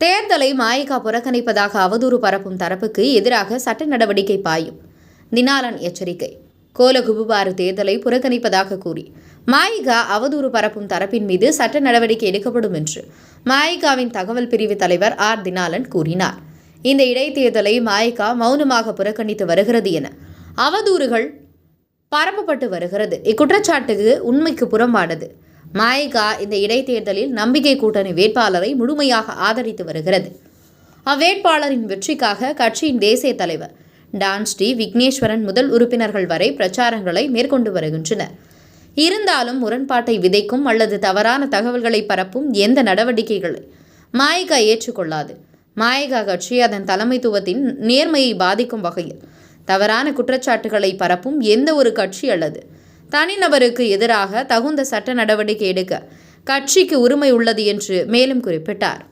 தேர்தலை மாயிகா புறக்கணிப்பதாக அவதூறு பரப்பும் தரப்புக்கு எதிராக சட்ட நடவடிக்கை பாயும். தினாலன் எச்சரிக்கை. கோலகுபுபாறு தேர்தலை புறக்கணிப்பதாக கூறி மாயிகா அவதூறு பரப்பும் தரப்பின் மீது சட்ட நடவடிக்கை எடுக்கப்படும் என்று மாயிகாவின் தகவல் பிரிவு தலைவர் ஆர். தினாலன் கூறினார். இந்த இடைத்தேர்தலை மாயிகா மௌனமாக புறக்கணித்து வருகிறது என அவதூறுகள் பரப்பப்பட்டு வருகிறது. இக்குற்றச்சாட்டுக்கு உண்மைக்கு புறம்பானது. மாயிகா இந்த இடைத்தேர்தலில் நம்பிக்கை கூட்டணி வேட்பாளரை முழுமையாக ஆதரித்து வருகிறது. அவ்வேட்பாளரின் வெற்றிக்காக கட்சியின் தேசிய தலைவர் டான் ஸ்ரீ விக்னேஸ்வரன் முதல் உறுப்பினர்கள் வரை பிரச்சாரங்களை மேற்கொண்டு வருகின்றனர். இருந்தாலும் முரண்பாட்டை விதைக்கும் அல்லது தவறான தகவல்களை பரப்பும் எந்த நடவடிக்கைகளை மாயிகா ஏற்றுக்கொள்ளாது. மாயிகா கட்சி அதன் தலைமைத்துவத்தின் நேர்மையை பாதிக்கும் வகையில் தவறான குற்றச்சாட்டுகளை பரப்பும் எந்த ஒரு கட்சி அல்லது தனிநபருக்கு எதிராக தகுந்த சட்ட நடவடிக்கை எடுக்க கட்சிக்கு உரிமை உள்ளது என்று மேலும் குறிப்பிட்டார்.